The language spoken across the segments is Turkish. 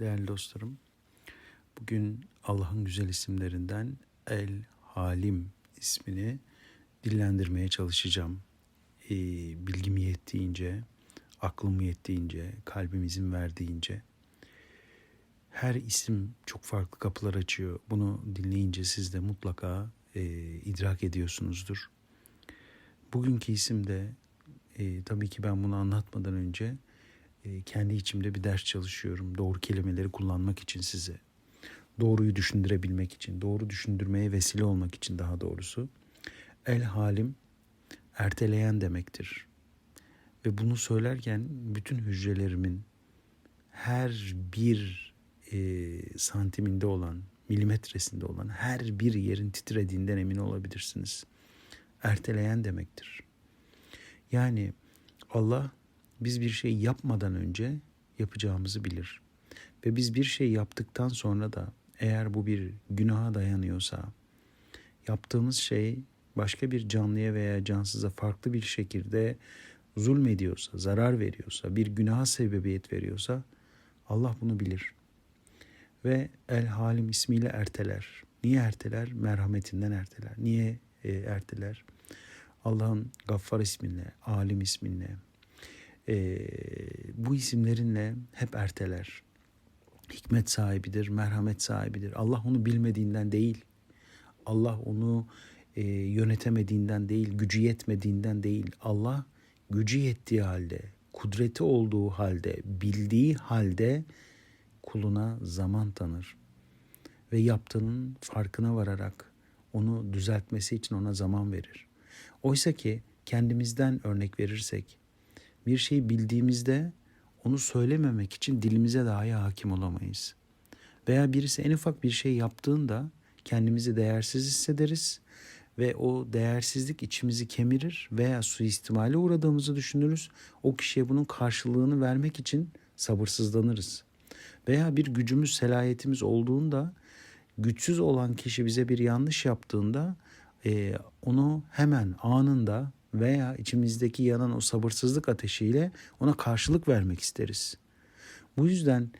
değerli dostlarım. Bugün Allah'ın güzel isimlerinden El Halim ismini dillendirmeye çalışacağım. Ee, bilgim yettiğince, aklım yettiğince, kalbim izin verdiğince. Her isim çok farklı kapılar açıyor. Bunu dinleyince siz de mutlaka e, idrak ediyorsunuzdur. Bugünkü isim de e, tabii ki ben bunu anlatmadan önce e, kendi içimde bir ders çalışıyorum. Doğru kelimeleri kullanmak için size. Doğruyu düşündürebilmek için, doğru düşündürmeye vesile olmak için daha doğrusu. El halim erteleyen demektir. Ve bunu söylerken bütün hücrelerimin her bir e, santiminde olan, milimetresinde olan her bir yerin titrediğinden emin olabilirsiniz. Erteleyen demektir. Yani Allah biz bir şey yapmadan önce yapacağımızı bilir. Ve biz bir şey yaptıktan sonra da eğer bu bir günaha dayanıyorsa, yaptığımız şey başka bir canlıya veya cansıza farklı bir şekilde zulmediyorsa, zarar veriyorsa, bir günaha sebebiyet veriyorsa Allah bunu bilir. Ve El Halim ismiyle erteler. Niye erteler? Merhametinden erteler. Niye e, erteler? Allah'ın Gaffar isminle, Alim isminle, e, bu isimlerinle hep erteler. Hikmet sahibidir, merhamet sahibidir. Allah onu bilmediğinden değil, Allah onu e, yönetemediğinden değil, gücü yetmediğinden değil. Allah gücü yettiği halde, kudreti olduğu halde, bildiği halde kuluna zaman tanır. Ve yaptığının farkına vararak onu düzeltmesi için ona zaman verir. Oysa ki kendimizden örnek verirsek bir şey bildiğimizde onu söylememek için dilimize dahi hakim olamayız. Veya birisi en ufak bir şey yaptığında kendimizi değersiz hissederiz ve o değersizlik içimizi kemirir veya suistimale uğradığımızı düşünürüz. O kişiye bunun karşılığını vermek için sabırsızlanırız. Veya bir gücümüz, selayetimiz olduğunda güçsüz olan kişi bize bir yanlış yaptığında e, onu hemen anında veya içimizdeki yanan o sabırsızlık ateşiyle ona karşılık vermek isteriz. Bu yüzden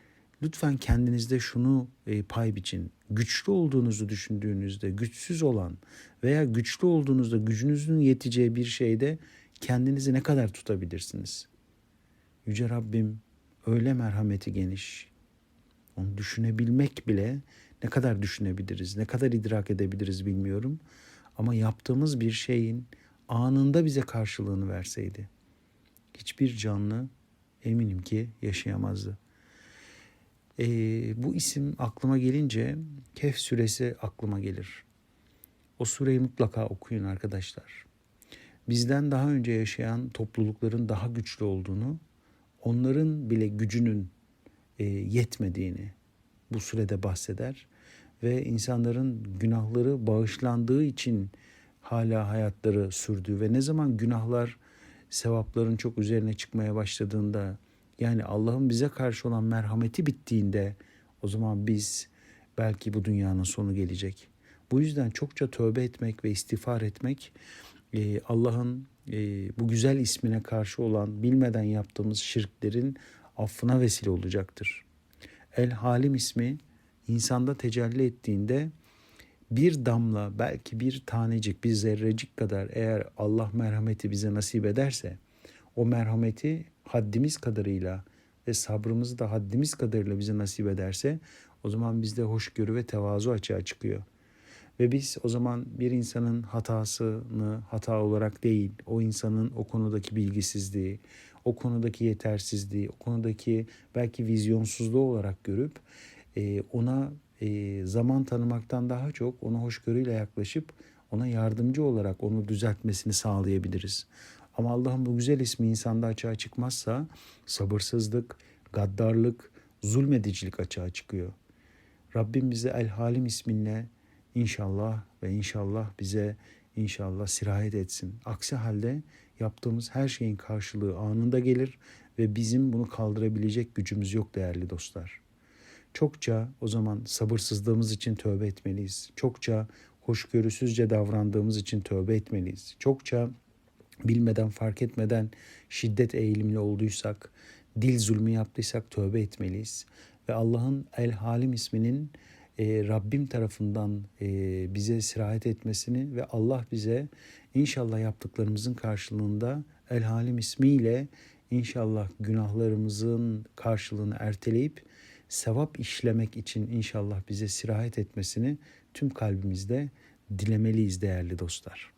lütfen kendinizde şunu e, pay biçin. Güçlü olduğunuzu düşündüğünüzde güçsüz olan veya güçlü olduğunuzda gücünüzün yeteceği bir şeyde kendinizi ne kadar tutabilirsiniz? Yüce Rabbim öyle merhameti geniş. Onu düşünebilmek bile ne kadar düşünebiliriz, ne kadar idrak edebiliriz bilmiyorum. Ama yaptığımız bir şeyin anında bize karşılığını verseydi hiçbir canlı eminim ki yaşayamazdı. Ee, bu isim aklıma gelince Kehf suresi aklıma gelir. O sureyi mutlaka okuyun arkadaşlar. Bizden daha önce yaşayan toplulukların daha güçlü olduğunu, onların bile gücünün e, yetmediğini bu surede bahseder ve insanların günahları bağışlandığı için hala hayatları sürdüğü ve ne zaman günahlar sevapların çok üzerine çıkmaya başladığında yani Allah'ın bize karşı olan merhameti bittiğinde o zaman biz belki bu dünyanın sonu gelecek. Bu yüzden çokça tövbe etmek ve istiğfar etmek e, Allah'ın e, bu güzel ismine karşı olan bilmeden yaptığımız şirklerin affına vesile olacaktır. El Halim ismi insanda tecelli ettiğinde bir damla belki bir tanecik bir zerrecik kadar eğer Allah merhameti bize nasip ederse o merhameti haddimiz kadarıyla ve sabrımızı da haddimiz kadarıyla bize nasip ederse o zaman bizde hoşgörü ve tevazu açığa çıkıyor. Ve biz o zaman bir insanın hatasını hata olarak değil, o insanın o konudaki bilgisizliği, o konudaki yetersizliği, o konudaki belki vizyonsuzluğu olarak görüp ona zaman tanımaktan daha çok ona hoşgörüyle yaklaşıp ona yardımcı olarak onu düzeltmesini sağlayabiliriz. Ama Allah'ın bu güzel ismi insanda açığa çıkmazsa sabırsızlık, gaddarlık, zulmedicilik açığa çıkıyor. Rabbim bize El Halim isminle inşallah ve inşallah bize inşallah sirayet etsin. Aksi halde yaptığımız her şeyin karşılığı anında gelir ve bizim bunu kaldırabilecek gücümüz yok değerli dostlar. Çokça o zaman sabırsızlığımız için tövbe etmeliyiz. Çokça hoşgörüsüzce davrandığımız için tövbe etmeliyiz. Çokça bilmeden fark etmeden şiddet eğilimli olduysak, dil zulmü yaptıysak tövbe etmeliyiz. Ve Allah'ın El Halim isminin e, Rabbim tarafından e, bize sirayet etmesini ve Allah bize inşallah yaptıklarımızın karşılığında El Halim ismiyle inşallah günahlarımızın karşılığını erteleyip sevap işlemek için inşallah bize sirayet etmesini tüm kalbimizde dilemeliyiz değerli dostlar.